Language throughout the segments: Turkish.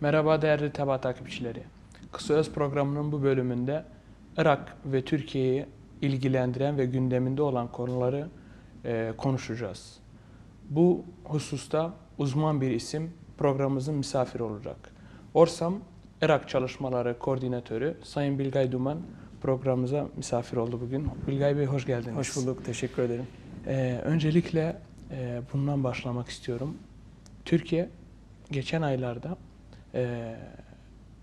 Merhaba değerli TEBA takipçileri. Kısa Öz programının bu bölümünde Irak ve Türkiye'yi ilgilendiren ve gündeminde olan konuları e, konuşacağız. Bu hususta uzman bir isim programımızın misafiri olacak. Orsam Irak Çalışmaları Koordinatörü Sayın Bilgay Duman programımıza misafir oldu bugün. Bilgay Bey hoş geldiniz. Hoş bulduk, teşekkür ederim. Ee, öncelikle e, bundan başlamak istiyorum. Türkiye geçen aylarda e,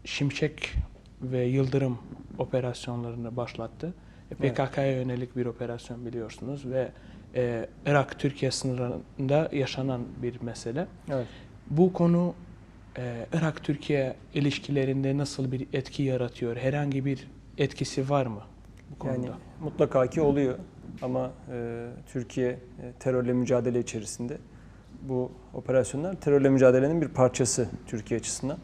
Şimşek ve Yıldırım operasyonlarını başlattı. E, Evet. PKK'ya yönelik bir operasyon biliyorsunuz ve e, Irak-Türkiye sınırında yaşanan bir mesele. Evet. Bu konu e, Irak-Türkiye ilişkilerinde nasıl bir etki yaratıyor? Herhangi bir etkisi var mı bu konuda? Yani mutlaka ki oluyor ama e, Türkiye e, terörle mücadele içerisinde. Bu operasyonlar terörle mücadelenin bir parçası Türkiye açısından.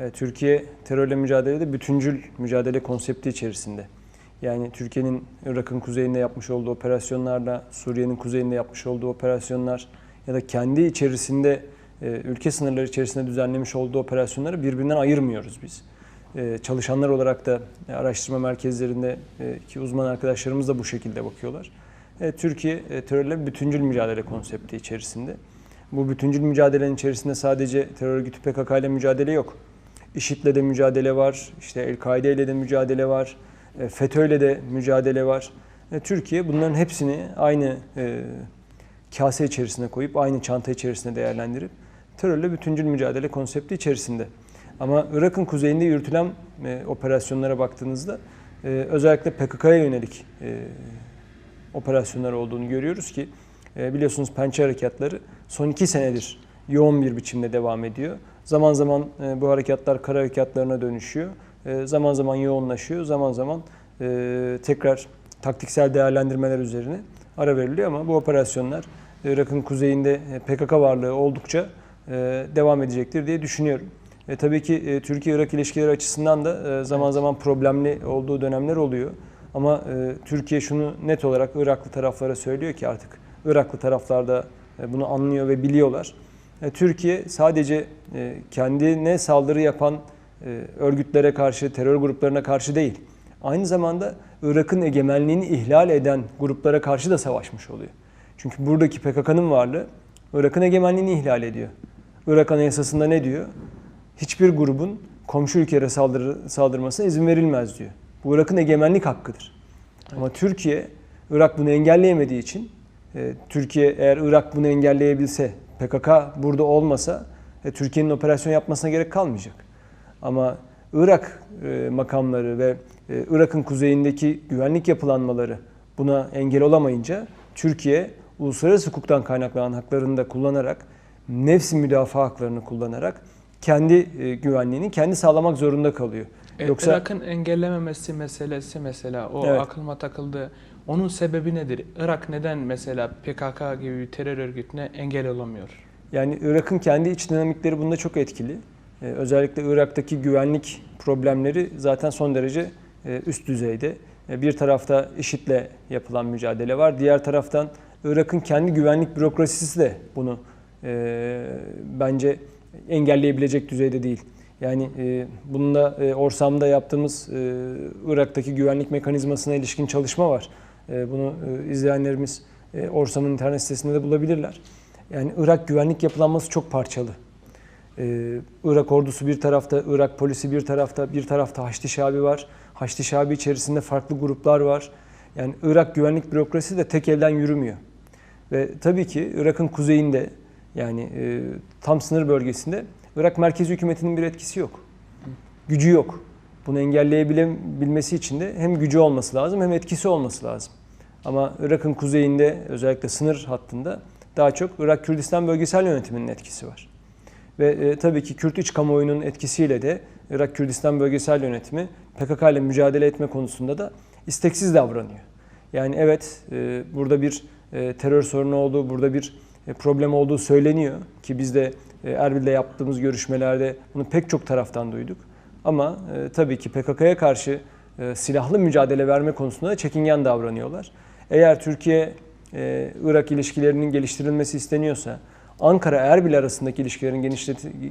E, Türkiye terörle mücadelede bütüncül mücadele konsepti içerisinde. Yani Türkiye'nin Irak'ın kuzeyinde yapmış olduğu operasyonlarla Suriye'nin kuzeyinde yapmış olduğu operasyonlar ya da kendi içerisinde e, ülke sınırları içerisinde düzenlemiş olduğu operasyonları birbirinden ayırmıyoruz biz. E, Çalışanlar olarak da e, araştırma merkezlerinde e, uzman arkadaşlarımız da bu şekilde bakıyorlar. Türkiye terörle bütüncül mücadele konsepti içerisinde. Bu bütüncül mücadelenin içerisinde sadece terör örgütü PKK ile mücadele yok. IŞİD'le de mücadele var, işte El-Kaide ile de mücadele var, e, FETÖ ile de mücadele var. E, Türkiye bunların hepsini aynı e, kase içerisine koyup, aynı çanta içerisinde değerlendirip terörle bütüncül mücadele konsepti içerisinde. Ama Irak'ın kuzeyinde yürütülen operasyonlara baktığınızda özellikle PKK'ya yönelik operasyonlar olduğunu görüyoruz ki biliyorsunuz pençe harekatları son iki senedir yoğun bir biçimde devam ediyor. Zaman zaman e, bu harekatlar kara harekatlarına dönüşüyor. E, zaman zaman yoğunlaşıyor. Zaman zaman e, tekrar taktiksel değerlendirmeler üzerine ara veriliyor ama bu operasyonlar Irak'ın kuzeyinde PKK varlığı oldukça devam edecektir diye düşünüyorum. E, tabii ki Türkiye-Irak ilişkileri açısından da zaman zaman problemli olduğu dönemler oluyor. Ama Türkiye şunu net olarak Iraklı taraflara söylüyor ki artık Iraklı taraflar da e, bunu anlıyor ve biliyorlar. E, Türkiye sadece e, kendine saldırı yapan e, örgütlere karşı, terör gruplarına karşı değil, aynı zamanda Irak'ın egemenliğini ihlal eden gruplara karşı da savaşmış oluyor. Çünkü buradaki PKK'nın varlığı Irak'ın egemenliğini ihlal ediyor. Irak Anayasası'nda ne diyor? Hiçbir grubun komşu ülkelere saldırı, saldırmasına izin verilmez diyor. Bu Irak'ın egemenlik hakkıdır. Ama Türkiye, Irak bunu engelleyemediği için, e, Türkiye eğer Irak bunu engelleyebilse, PKK burada olmasa, e, Türkiye'nin operasyon yapmasına gerek kalmayacak. Ama Irak e, makamları ve e, Irak'ın kuzeyindeki güvenlik yapılanmaları buna engel olamayınca Türkiye uluslararası hukuktan kaynaklanan haklarını da kullanarak, nefsi müdafaa haklarını kullanarak kendi e, güvenliğini kendi sağlamak zorunda kalıyor. E, Yoksa Irak'ın engellememesi meselesi mesela o Evet. aklıma takıldı. Onun sebebi nedir? Irak neden mesela PKK gibi bir terör örgütüne engel olamıyor? yani Irak'ın kendi iç dinamikleri bunda çok etkili. E, özellikle Irak'taki güvenlik problemleri zaten son derece e, üst düzeyde. E, bir tarafta IŞİD'le yapılan mücadele var. Diğer taraftan Irak'ın kendi güvenlik bürokrasisi de bunu e, bence engelleyebilecek düzeyde değil. Yani e, bununla e, Orsam'da yaptığımız e, Irak'taki güvenlik mekanizmasına ilişkin çalışma var. E, bunu e, izleyenlerimiz e, Orsam'ın internet sitesinde de bulabilirler. Yani Irak güvenlik yapılanması çok parçalı. Irak ordusu bir tarafta, Irak polisi bir tarafta, bir tarafta Haçlı Şabi var. Haçlı Şabi içerisinde farklı gruplar var. Yani Irak güvenlik bürokrasisi de tek elden yürümüyor. Ve tabii ki Irak'ın kuzeyinde yani tam sınır bölgesinde Irak merkezi hükümetinin bir etkisi yok. Gücü yok. Bunu engelleyebilmesi için de hem gücü olması lazım hem etkisi olması lazım. Ama Irak'ın kuzeyinde özellikle sınır hattında daha çok Irak Kürdistan bölgesel yönetiminin etkisi var. Ve e, tabii ki Kürt iç kamuoyunun etkisiyle de Irak Kürdistan bölgesel yönetimi PKK ile mücadele etme konusunda da isteksiz davranıyor. Yani evet e, burada bir e, terör sorunu olduğu, burada bir e, problem olduğu söyleniyor ki biz de e, Erbil'de yaptığımız görüşmelerde bunu pek çok taraftan duyduk. Ama e, tabii ki PKK'ya karşı e, silahlı mücadele verme konusunda da çekingen davranıyorlar. Eğer Türkiye e, Irak ilişkilerinin geliştirilmesi isteniyorsa, Ankara-Erbil arasındaki ilişkilerin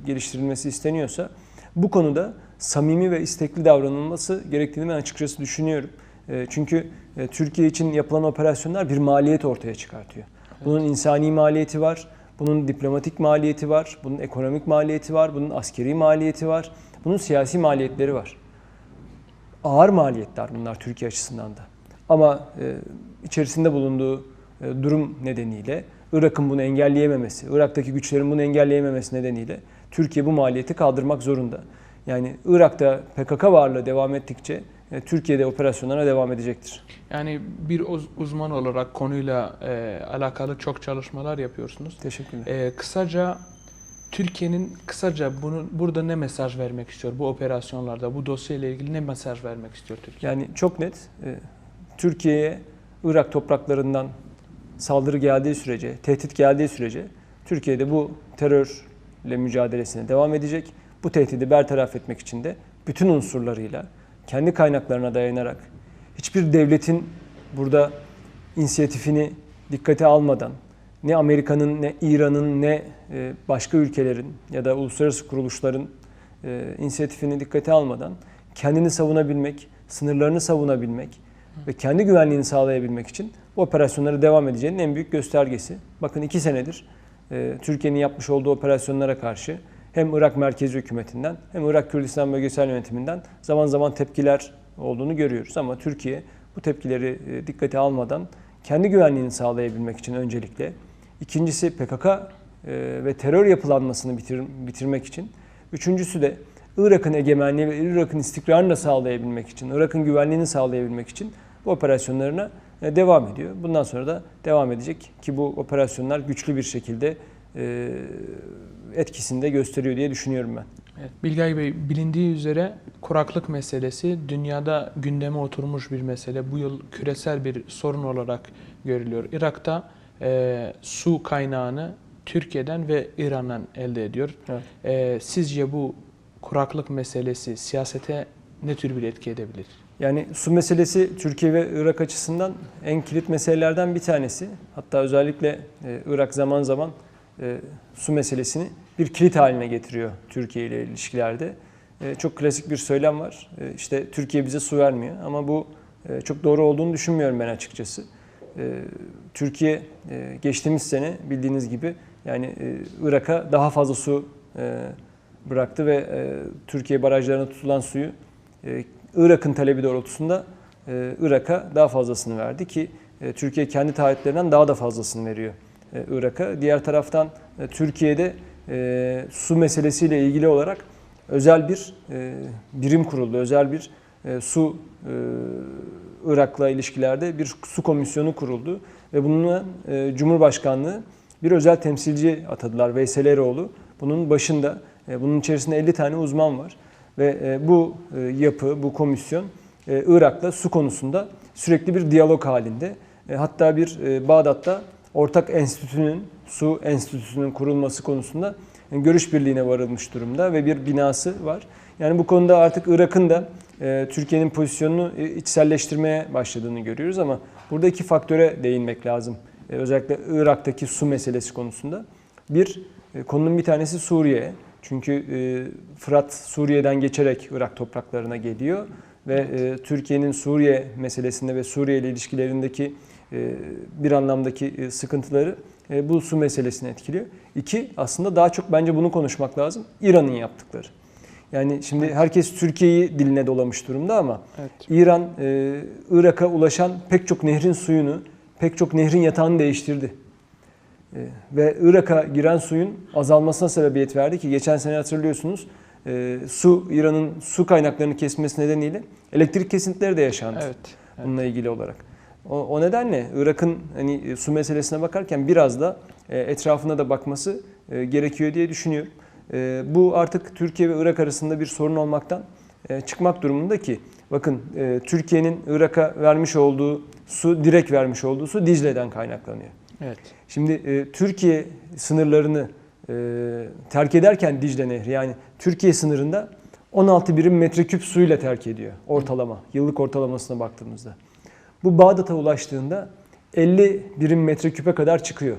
geliştirilmesi isteniyorsa bu konuda samimi ve istekli davranılması gerektiğini ben açıkçası düşünüyorum. E, Çünkü e, Türkiye için yapılan operasyonlar bir maliyet ortaya çıkartıyor. Bunun insani maliyeti var, bunun diplomatik maliyeti var, bunun ekonomik maliyeti var, bunun askeri maliyeti var, bunun siyasi maliyetleri var. Ağır maliyetler bunlar Türkiye açısından da. Ama e, içerisinde bulunduğu e, durum nedeniyle Irak'ın bunu engelleyememesi, Irak'taki güçlerin bunu engelleyememesi nedeniyle Türkiye bu maliyeti kaldırmak zorunda. Yani Irak'ta PKK varlığı devam ettikçe e, Türkiye'de operasyonlara devam edecektir. Yani bir uz- uzman olarak konuyla e, alakalı çok çalışmalar yapıyorsunuz. Teşekkür ederim. E, kısaca Türkiye'nin kısaca bunu burada ne mesaj vermek istiyor bu operasyonlarda, bu dosyayla ilgili ne mesaj vermek istiyor Türkiye? Yani çok net e, Türkiye'ye Irak topraklarından saldırı geldiği sürece, tehdit geldiği sürece Türkiye'de bu terörle mücadelesine devam edecek. Bu tehdidi bertaraf etmek için de bütün unsurlarıyla kendi kaynaklarına dayanarak hiçbir devletin burada inisiyatifini dikkate almadan ne Amerika'nın ne İran'ın ne e, başka ülkelerin ya da uluslararası kuruluşların e, inisiyatifini dikkate almadan kendini savunabilmek, sınırlarını savunabilmek ve kendi güvenliğini sağlayabilmek için bu operasyonlara devam edeceğinin en büyük göstergesi. Bakın iki senedir e, Türkiye'nin yapmış olduğu operasyonlara karşı hem Irak merkezi hükümetinden hem Irak Kürdistan bölgesel yönetiminden zaman zaman tepkiler olduğunu görüyoruz. Ama Türkiye bu tepkileri dikkate almadan kendi güvenliğini sağlayabilmek için öncelikle, ikincisi PKK e, ve terör yapılanmasını bitir, bitirmek için, üçüncüsü de Irak'ın egemenliği ve Irak'ın istikrarını da sağlayabilmek için, Irak'ın güvenliğini sağlayabilmek için bu operasyonlarına e, devam ediyor. Bundan sonra da devam edecek ki bu operasyonlar güçlü bir şekilde e, etkisini de gösteriyor diye düşünüyorum ben. Evet, Bilgay Bey bilindiği üzere kuraklık meselesi dünyada gündeme oturmuş bir mesele. Bu yıl küresel bir sorun olarak görülüyor. Irak'ta e, su kaynağını Türkiye'den ve İran'dan elde ediyor. Evet. E, sizce bu kuraklık meselesi siyasete ne tür bir etki edebilir? Yani su meselesi Türkiye ve Irak açısından en kilit meselelerden bir tanesi. Hatta özellikle e, Irak zaman zaman e, su meselesini bir kilit haline getiriyor Türkiye ile ilişkilerde. E, çok klasik bir söylem var. E, işte Türkiye bize su vermiyor ama bu e, çok doğru olduğunu düşünmüyorum ben açıkçası. E, Türkiye e, geçtiğimiz sene bildiğiniz gibi yani e, Irak'a daha fazla su bıraktı ve Türkiye barajlarına tutulan suyu Irak'ın talebi doğrultusunda Irak'a daha fazlasını verdi ki Türkiye kendi taahhütlerinden daha da fazlasını veriyor Irak'a. Diğer taraftan Türkiye'de su meselesiyle ilgili olarak özel bir birim kuruldu. Özel bir su Irak'la ilişkilerde bir su komisyonu kuruldu ve bununla e, Cumhurbaşkanlığı bir özel temsilci atadılar Veysel Eroğlu. Bunun başında e, bunun içerisinde 50 tane uzman var ve e, bu e, yapı, bu komisyon e, Irak'la su konusunda sürekli bir diyalog halinde. E, Hatta bir e, Bağdat'ta ortak enstitünün, su enstitüsünün kurulması konusunda e, görüş birliğine varılmış durumda ve bir binası var. Yani bu konuda artık Irak'ın da Türkiye'nin pozisyonunu e, içselleştirmeye başladığını görüyoruz ama burada iki faktöre değinmek lazım. E, Özellikle Irak'taki su meselesi konusunda. Bir, e, konunun bir tanesi Suriye. Çünkü e, Fırat Suriye'den geçerek Irak topraklarına geliyor ve e, Türkiye'nin Suriye meselesinde ve Suriye ile ilişkilerindeki e, bir anlamdaki e, sıkıntıları e, bu su meselesini etkiliyor. İki, aslında daha çok bence bunu konuşmak lazım. İran'ın yaptıkları. Yani şimdi herkes Türkiye'yi diline dolamış durumda ama Evet. İran e, Irak'a ulaşan pek çok nehrin suyunu, pek çok nehrin yatağını değiştirdi. E, ve Irak'a giren suyun azalmasına sebebiyet verdi ki geçen sene hatırlıyorsunuz e, su İran'ın su kaynaklarını kesmesi nedeniyle elektrik kesintileri de yaşandı Evet. evet. bununla ilgili olarak. O, o nedenle Irak'ın hani e, su meselesine bakarken biraz da e, etrafına da bakması e, gerekiyor diye düşünüyorum. E, bu artık Türkiye ve Irak arasında bir sorun olmaktan e, çıkmak durumunda ki bakın e, Türkiye'nin Irak'a vermiş olduğu su direkt vermiş olduğu su Dicle'den kaynaklanıyor. Evet. Şimdi e, Türkiye sınırlarını terk ederken Dicle Nehri yani Türkiye sınırında 16 birim metreküp suyla terk ediyor ortalama. Yıllık ortalamasına baktığımızda. Bu Bağdat'a ulaştığında 50 birim metreküpe kadar çıkıyor.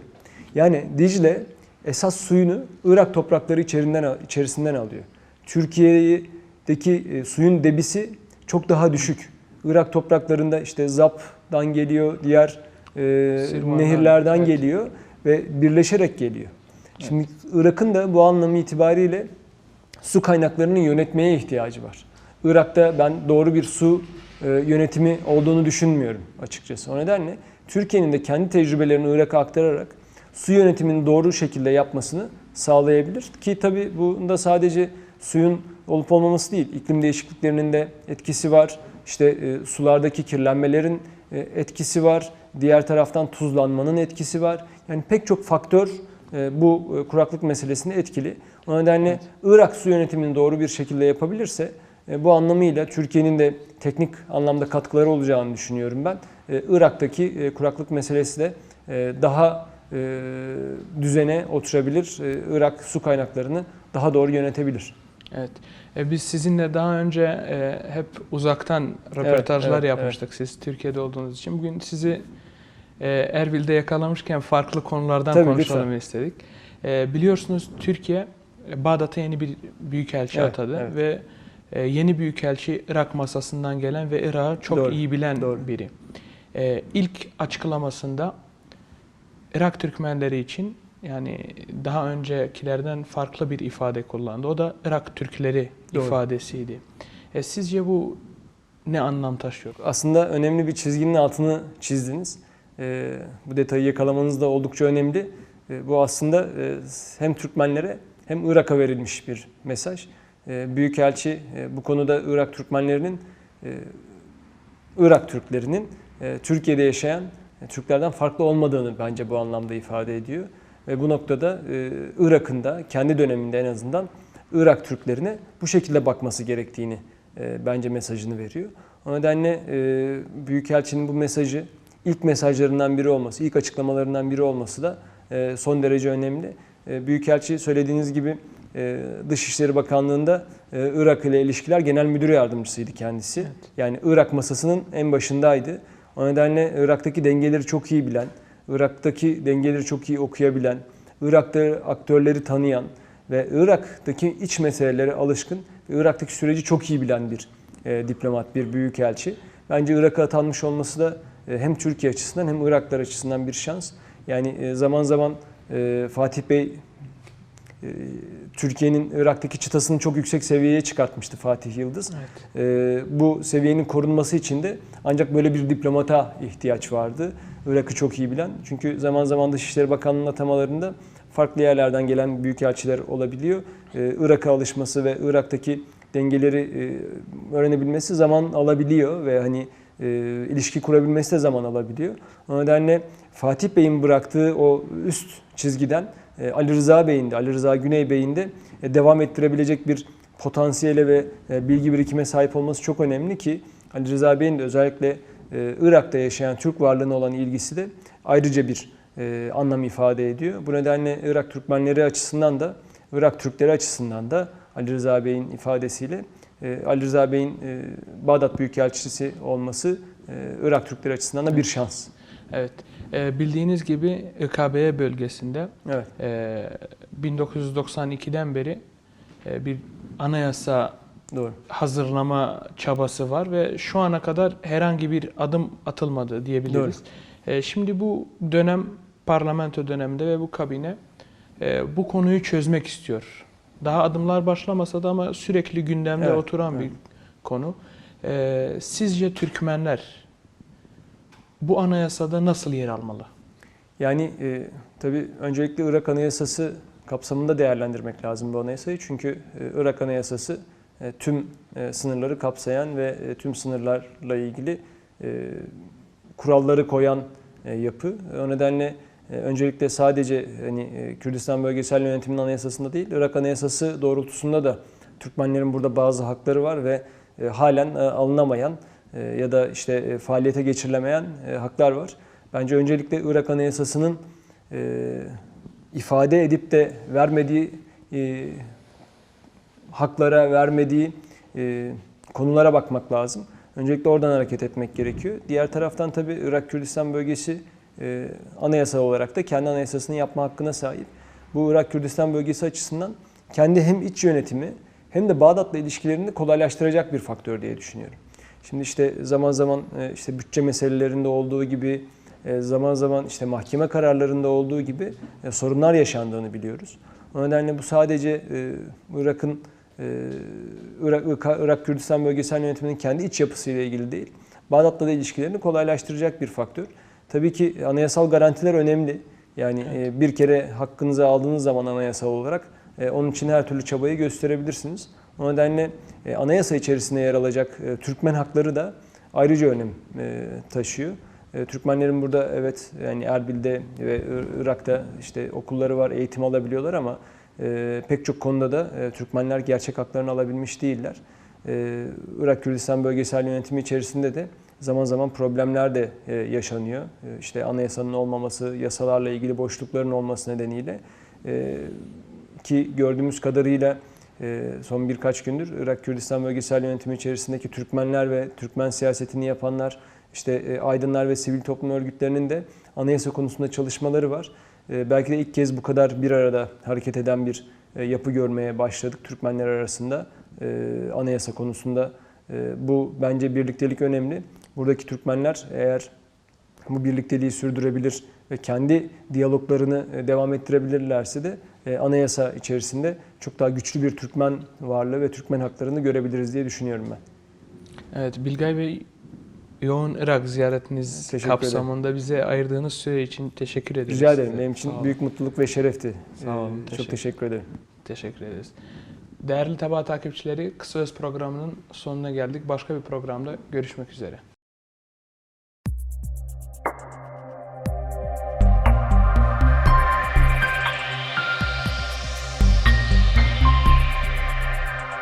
Yani Dicle esas suyunu Irak toprakları içerinden içerisinden alıyor. Türkiye'deki e, suyun debisi çok daha düşük. Irak topraklarında işte Zap'dan geliyor, diğer e, nehirlerden evet. geliyor ve birleşerek geliyor. Şimdi Irak'ın da bu anlamı itibariyle su kaynaklarını yönetmeye ihtiyacı var. Irak'ta ben doğru bir su e, yönetimi olduğunu düşünmüyorum açıkçası. O nedenle Türkiye'nin de kendi tecrübelerini Irak'a aktararak su yönetimini doğru şekilde yapmasını sağlayabilir. Ki tabii bunda sadece suyun olup olmaması değil, iklim değişikliklerinin de etkisi var. İşte e, sulardaki kirlenmelerin e, etkisi var. Diğer taraftan tuzlanmanın etkisi var. Yani pek çok faktör e, bu e, kuraklık meselesinde etkili. O nedenle Irak su yönetimini doğru bir şekilde yapabilirse e, bu anlamıyla Türkiye'nin de teknik anlamda katkıları olacağını düşünüyorum ben. E, Irak'taki e, kuraklık meselesi de e, daha düzene oturabilir. E, Irak su kaynaklarını daha doğru yönetebilir. Evet. E, biz sizinle daha önce e, hep uzaktan röportajlar evet, yapmıştık siz Türkiye'de olduğunuz için. Bugün sizi e, Erbil'de yakalamışken farklı konulardan Tabii, konuşalım lütfen. istedik. E, biliyorsunuz Türkiye e, Bağdat'a yeni bir büyükelçi Evet, atadı evet. ve e, yeni büyükelçi Irak masasından gelen ve Irak'ı çok Doğru, iyi bilen doğru. biri. E, ilk açıklamasında Irak Türkmenleri için yani daha öncekilerden farklı bir ifade kullandı. O da Irak Türkleri Doğru. ifadesiydi. E, sizce bu ne anlam taşıyor? Aslında önemli bir çizginin altını çizdiniz. E, bu detayı yakalamanız da oldukça önemli. E, bu aslında e, hem Türkmenlere hem Irak'a verilmiş bir mesaj. E, Büyükelçi e, bu konuda Irak Türkmenlerinin, e, Irak Türklerinin e, Türkiye'de yaşayan Türklerden farklı olmadığını bence bu anlamda ifade ediyor. Ve bu noktada e, Irak'ın da kendi döneminde en azından Irak Türklerine bu şekilde bakması gerektiğini e, bence mesajını veriyor. O nedenle e, Büyükelçinin bu mesajı ilk mesajlarından biri olması, ilk açıklamalarından biri olması da son derece önemli. Büyükelçi söylediğiniz gibi Dışişleri Bakanlığı'nda Irak ile ilişkiler genel müdür yardımcısıydı kendisi. Evet. Yani Irak masasının en başındaydı. O nedenle Irak'taki dengeleri çok iyi bilen, Irak'taki dengeleri çok iyi okuyabilen, Irak'ta aktörleri tanıyan ve Irak'taki iç meselelere alışkın Irak'taki süreci çok iyi bilen bir e, diplomat, bir büyükelçi. Bence Irak'a atanmış olması da e, hem Türkiye açısından hem Iraklar açısından bir şans. Yani e, zaman zaman e, Fatih Bey Türkiye'nin Irak'taki çıtasını çok yüksek seviyeye çıkartmıştı Fatih Yıldız. Evet. E, bu seviyenin korunması için de ancak böyle bir diplomata ihtiyaç vardı. Irak'ı çok iyi bilen. Çünkü zaman zaman Dışişleri Bakanlığı'nın atamalarında farklı yerlerden gelen büyükelçiler olabiliyor. E, Irak'a alışması ve Irak'taki dengeleri e, öğrenebilmesi zaman alabiliyor ve hani e, ilişki kurabilmesi de zaman alabiliyor. O nedenle Fatih Bey'in bıraktığı o üst çizgiden Ali Rıza Bey'in de, Ali Rıza Güney Bey'in de e, devam ettirebilecek bir potansiyele ve e, bilgi birikime sahip olması çok önemli ki Ali Rıza Bey'in de özellikle e, Irak'ta yaşayan Türk varlığına olan ilgisi de ayrıca bir anlam ifade ediyor. Bu nedenle Irak Türkmenleri açısından da Irak Türkleri açısından da Ali Rıza Bey'in ifadesiyle Ali Rıza Bey'in Bağdat Büyükelçisi olması Irak Türkleri açısından da bir şans. Evet. E, bildiğiniz gibi IKB bölgesinde Evet. e, 1992'den beri e, bir anayasa Doğru. hazırlama çabası var ve şu ana kadar herhangi bir adım atılmadı diyebiliriz. E, şimdi bu dönem parlamento döneminde ve bu kabine e, bu konuyu çözmek istiyor. Daha adımlar başlamasa da ama sürekli gündemde Evet, oturan bir evet. konu. E, sizce Türkmenler bu anayasada nasıl yer almalı? Yani e, tabii öncelikle Irak Anayasası kapsamında değerlendirmek lazım bu anayasayı. Çünkü e, Irak Anayasası e, tüm e, sınırları kapsayan ve e, tüm sınırlarla ilgili e, kuralları koyan e, yapı. O nedenle e, öncelikle sadece hani e, Kürdistan Bölgesel Yönetiminin Anayasasında değil, Irak Anayasası doğrultusunda da Türkmenlerin burada bazı hakları var ve e, halen e, alınamayan ya da işte e, faaliyete geçirilemeyen e, haklar var. Bence öncelikle Irak Anayasası'nın e, ifade edip de vermediği e, haklara vermediği e, konulara bakmak lazım. Öncelikle oradan hareket etmek gerekiyor. Diğer taraftan tabii Irak Kürdistan bölgesi e, anayasal olarak da kendi anayasasını yapma hakkına sahip. bu Irak Kürdistan bölgesi açısından kendi hem iç yönetimi hem de Bağdat'la ilişkilerini kolaylaştıracak bir faktör diye düşünüyorum. Şimdi işte zaman zaman e, işte bütçe meselelerinde olduğu gibi e, zaman zaman işte mahkeme kararlarında olduğu gibi e, sorunlar yaşandığını biliyoruz. O nedenle bu sadece Irak'ın Irak, Irak, Kürdistan bölgesel yönetiminin kendi iç yapısıyla ilgili değil. Bağdat'la da ilişkilerini kolaylaştıracak bir faktör. Tabii ki anayasal garantiler önemli. Yani e, bir kere hakkınızı aldığınız zaman anayasal olarak onun için her türlü çabayı gösterebilirsiniz. O nedenle e, anayasa içerisinde yer alacak e, Türkmen hakları da ayrıca önem e, taşıyor. Türkmenlerin burada evet yani Erbil'de ve Ir- Irak'ta işte okulları var, eğitim alabiliyorlar ama pek çok konuda da Türkmenler gerçek haklarını alabilmiş değiller. Irak Kürdistan bölgesel yönetimi içerisinde de zaman zaman problemler de yaşanıyor. İşte anayasanın olmaması, yasalarla ilgili boşlukların olması nedeniyle ki gördüğümüz kadarıyla son birkaç gündür Irak Kürdistan bölgesel yönetimi içerisindeki Türkmenler ve Türkmen siyasetini yapanlar, işte e, aydınlar ve sivil toplum örgütlerinin de anayasa konusunda çalışmaları var. E, Belki de ilk kez bu kadar bir arada hareket eden bir e, yapı görmeye başladık Türkmenler arasında e, anayasa konusunda. E, Bu bence birliktelik önemli. Buradaki Türkmenler eğer bu birlikteliği sürdürebilir kendi diyaloglarını e, devam ettirebilirlerse de e, anayasa içerisinde çok daha güçlü bir Türkmen varlığı ve Türkmen haklarını görebiliriz diye düşünüyorum ben. Evet Bilgay Bey yoğun Irak ziyaretiniz Teşekkür kapsamında bize ayırdığınız süre için teşekkür ederiz. Rica ederim. Benim için büyük mutluluk ve şerefti. Sağ olun, Ee, Çok teşekkür- teşekkür ederim. Teşekkür ederiz. Değerli Taba takipçileri, Kısa Öz programının sonuna geldik. Başka bir programda görüşmek üzere.